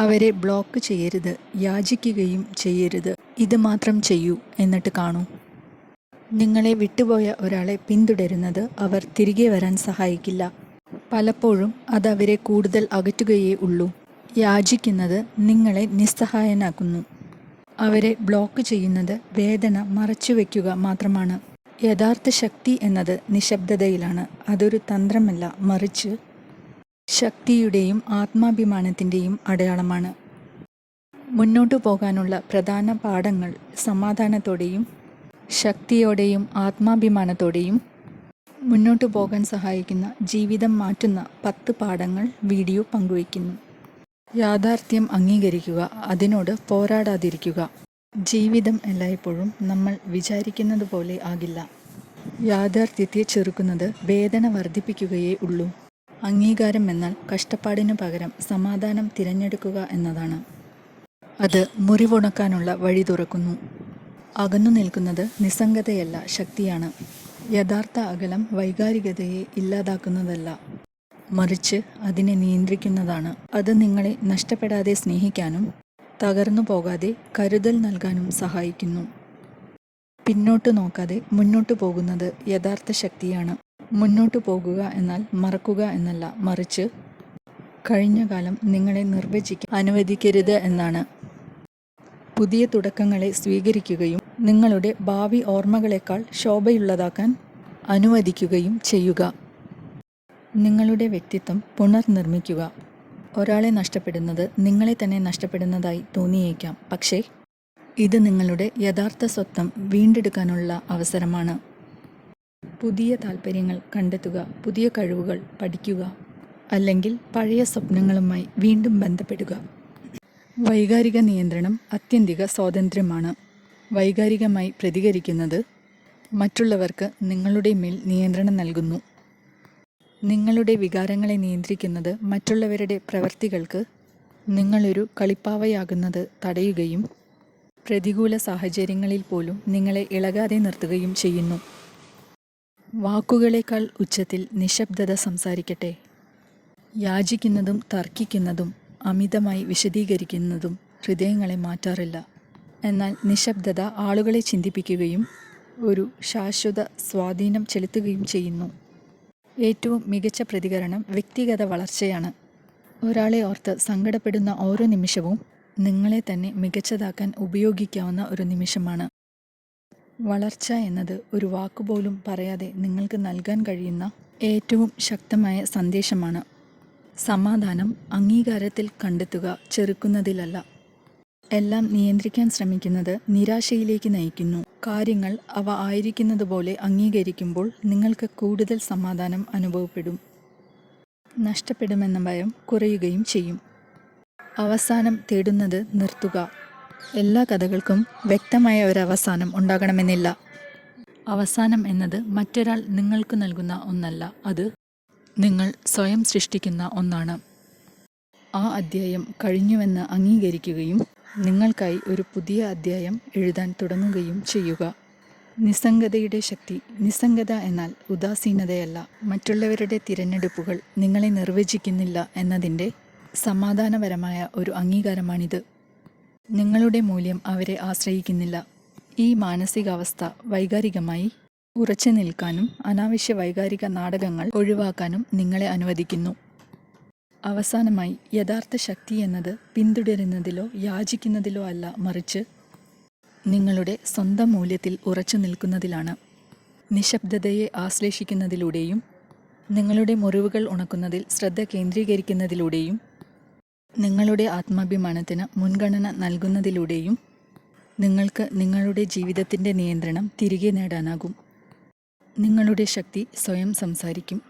അവരെ ബ്ലോക്ക് ചെയ്യരുത് യാചിക്കുകയും ചെയ്യരുത്. ഇത് മാത്രം ചെയ്യൂ എന്നിട്ട് കാണൂ. നിങ്ങളെ വിട്ടുപോയ ഒരാളെ പിന്തുടരുന്നത് അവർ തിരികെ വരാൻ സഹായിക്കില്ല. പലപ്പോഴും അത് അവരെ കൂടുതൽ അകറ്റുകയേ ഉള്ളൂ. യാചിക്കുന്നത് നിങ്ങളെ നിസ്സഹായനാക്കുന്നു. അവരെ ബ്ലോക്ക് ചെയ്യുന്നത് വേദന മറച്ചുവെക്കുക മാത്രമാണ്. യഥാർത്ഥ ശക്തി എന്നത് നിശബ്ദതയിലാണ്. അതൊരു തന്ത്രമല്ല മറിച്ച് ശക്തിയുടെയും ആത്മാഭിമാനത്തിന്റെയും അടയാളമാണ്. മുന്നോട്ടു പോകാനുള്ള പ്രധാന പാഠങ്ങൾ സമാധാനത്തോടെയും ശക്തിയോടെയും ആത്മാഭിമാനത്തോടെയും മുന്നോട്ടു പോകാൻ സഹായിക്കുന്ന ജീവിതം മാറ്റുന്ന പത്ത് പാഠങ്ങൾ വീഡിയോ പങ്കുവയ്ക്കുന്നു. യാഥാർത്ഥ്യം അംഗീകരിക്കുക അതിനോട് പോരാടാതിരിക്കുക. ജീവിതം എല്ലായ്പ്പോഴും നമ്മൾ വിചാരിക്കുന്നത് പോലെ ആകില്ല. യാഥാർത്ഥ്യത്തെ ചെറുക്കുന്നത് വേദന വർദ്ധിപ്പിക്കുകയേ ഉള്ളൂ. അംഗീകാരം എന്നാൽ കഷ്ടപ്പാടിനു പകരം സമാധാനം തിരഞ്ഞെടുക്കുക എന്നതാണ്. അത് മുറിവുണക്കാനുള്ള വഴി തുറക്കുന്നു. അകന്നു നിൽക്കുന്നത് നിസ്സംഗതയല്ല ശക്തിയാണ്. യഥാർത്ഥ അകലം വൈകാരികതയെ ഇല്ലാതാക്കുന്നതല്ല. മറിച്ച് അതിനെ നിയന്ത്രിക്കുന്നതാണ്. അത് നിങ്ങളെ നഷ്ടപ്പെടാതെ സ്നേഹിക്കാനും തകർന്നു പോകാതെ കരുതൽ നൽകാനും സഹായിക്കുന്നു. പിന്നോട്ട് നോക്കാതെ മുന്നോട്ട് പോകുന്നത് യഥാർത്ഥ ശക്തിയാണ്. മുന്നോട്ട് പോകുക എന്നാൽ മറക്കുക എന്നല്ല മറിച്ച് കഴിഞ്ഞ കാലം നിങ്ങളെ നിർവചിക്കാൻ അനുവദിക്കരുത് എന്നാണ്. പുതിയ തുടക്കങ്ങളെ സ്വീകരിക്കുകയും നിങ്ങളുടെ ഭാവി ഓർമ്മകളെക്കാൾ ശോഭയുള്ളതാക്കാൻ അനുവദിക്കുകയും ചെയ്യുക. നിങ്ങളുടെ വ്യക്തിത്വം പുനർനിർമ്മിക്കുക. ഒരാളെ നഷ്ടപ്പെടുന്നത് നിങ്ങളെ തന്നെ നഷ്ടപ്പെടുന്നതായി തോന്നിയേക്കാം. പക്ഷേ ഇത് നിങ്ങളുടെ യഥാർത്ഥ സ്വത്വം വീണ്ടെടുക്കാനുള്ള അവസരമാണ്. പുതിയ താല്പര്യങ്ങൾ കണ്ടെത്തുക പുതിയ കഴിവുകൾ പഠിക്കുക അല്ലെങ്കിൽ പഴയ സ്വപ്നങ്ങളുമായി വീണ്ടും ബന്ധപ്പെടുക. വൈകാരിക നിയന്ത്രണം അത്യന്തിക സ്വാതന്ത്ര്യമാണ്. വൈകാരികമായി പ്രതികരിക്കുന്നത് മറ്റുള്ളവർക്ക് നിങ്ങളുടെ മേൽ നിയന്ത്രണം നൽകുന്നു. നിങ്ങളുടെ വികാരങ്ങളെ നിയന്ത്രിക്കുന്നത് മറ്റുള്ളവരുടെ പ്രവൃത്തികൾക്ക് നിങ്ങളൊരു കളിപ്പാവയാകുന്നത് തടയുകയും പ്രതികൂല സാഹചര്യങ്ങളിൽ പോലും നിങ്ങളെ ഇളകാതെ നിർത്തുകയും ചെയ്യുന്നു. വാക്കുകളേക്കാൾ ഉച്ചത്തിൽ നിശബ്ദത സംസാരിക്കട്ടെ. യാചിക്കുന്നതും തർക്കിക്കുന്നതും അമിതമായി വിശദീകരിക്കുന്നതും ഹൃദയങ്ങളെ മാറ്റാറില്ല. എന്നാൽ നിശബ്ദത ആളുകളെ ചിന്തിപ്പിക്കുകയും ഒരു ശാശ്വത സ്വാധീനം ചെലുത്തുകയും ചെയ്യുന്നു. ഏറ്റവും മികച്ച പ്രതികരണം വ്യക്തിഗത വളർച്ചയാണ്. ഒരാളെ ഓർത്ത് സങ്കടപ്പെടുന്ന ഓരോ നിമിഷവും നിങ്ങളെ തന്നെ മികച്ചതാക്കാൻ ഉപയോഗിക്കാവുന്ന ഒരു നിമിഷമാണ്. വളർച്ച എന്നത് ഒരു വാക്കുപോലും പറയാതെ നിങ്ങൾക്ക് നൽകാൻ കഴിയുന്ന ഏറ്റവും ശക്തമായ സന്ദേശമാണ്. സമാധാനം അംഗീകാരത്തിൽ കണ്ടെത്തുക ചെറുക്കുന്നതിലല്ല. എല്ലാം നിയന്ത്രിക്കാൻ ശ്രമിക്കുന്നത് നിരാശയിലേക്ക് നയിക്കുന്നു. കാര്യങ്ങൾ അവ ആയിരിക്കുന്നത് പോലെ അംഗീകരിക്കുമ്പോൾ നിങ്ങൾക്ക് കൂടുതൽ സമാധാനം അനുഭവപ്പെടും. നഷ്ടപ്പെടുമെന്ന ഭയം കുറയുകയും ചെയ്യും. അവസാനം തേടുന്നത് നിർത്തുക. എല്ലാ കഥകൾക്കും വ്യക്തമായ ഒരു അവസാനം ഉണ്ടാകണമെന്നില്ല. അവസാനം എന്നത് മറ്റൊരാൾ നിങ്ങൾക്ക് നൽകുന്ന ഒന്നല്ല അത് നിങ്ങൾ സ്വയം സൃഷ്ടിക്കുന്ന ഒന്നാണ്. ആ അധ്യായം കഴിഞ്ഞുവെന്ന് അംഗീകരിക്കുകയും നിങ്ങൾക്കായി ഒരു പുതിയ അധ്യായം എഴുതാൻ തുടങ്ങുകയും ചെയ്യുക. നിസ്സംഗതയുടെ ശക്തി നിസ്സംഗത എന്നാൽ ഉദാസീനതയല്ല. മറ്റുള്ളവരുടെ തിരഞ്ഞെടുപ്പുകൾ നിങ്ങളെ നിർവചിക്കുന്നില്ല എന്നതിന്റെ സമാധാനപരമായ ഒരു അംഗീകാരമാണിത്. നിങ്ങളുടെ മൂല്യം അവരെ ആശ്രയിക്കുന്നില്ല. ഈ മാനസികാവസ്ഥ വൈകാരികമായി ഉറച്ചു നിൽക്കാനും അനാവശ്യ വൈകാരിക നാടകങ്ങൾ ഒഴിവാക്കാനും നിങ്ങളെ അനുവദിക്കുന്നു. അവസാനമായി യഥാർത്ഥ ശക്തി എന്നത് പിന്തുടരുന്നതിലോ യാചിക്കുന്നതിലോ അല്ല മറിച്ച് നിങ്ങളുടെ സ്വന്തം മൂല്യത്തിൽ ഉറച്ചു നിൽക്കുന്നതിലാണ്. നിശബ്ദതയെ ആശ്ലേഷിക്കുന്നതിലൂടെയും നിങ്ങളുടെ മുറിവുകൾ ഉണക്കുന്നതിൽ ശ്രദ്ധ കേന്ദ്രീകരിക്കുന്നതിലൂടെയും നിങ്ങളുടെ ആത്മാഭിമാനത്തിന് മുൻഗണന നൽകുന്നതിലൂടെയും നിങ്ങൾക്ക് നിങ്ങളുടെ ജീവിതത്തിന്റെ നിയന്ത്രണം തിരികെ നേടാനാകും. നിങ്ങളുടെ ശക്തി സ്വയം സംസാരിക്കും.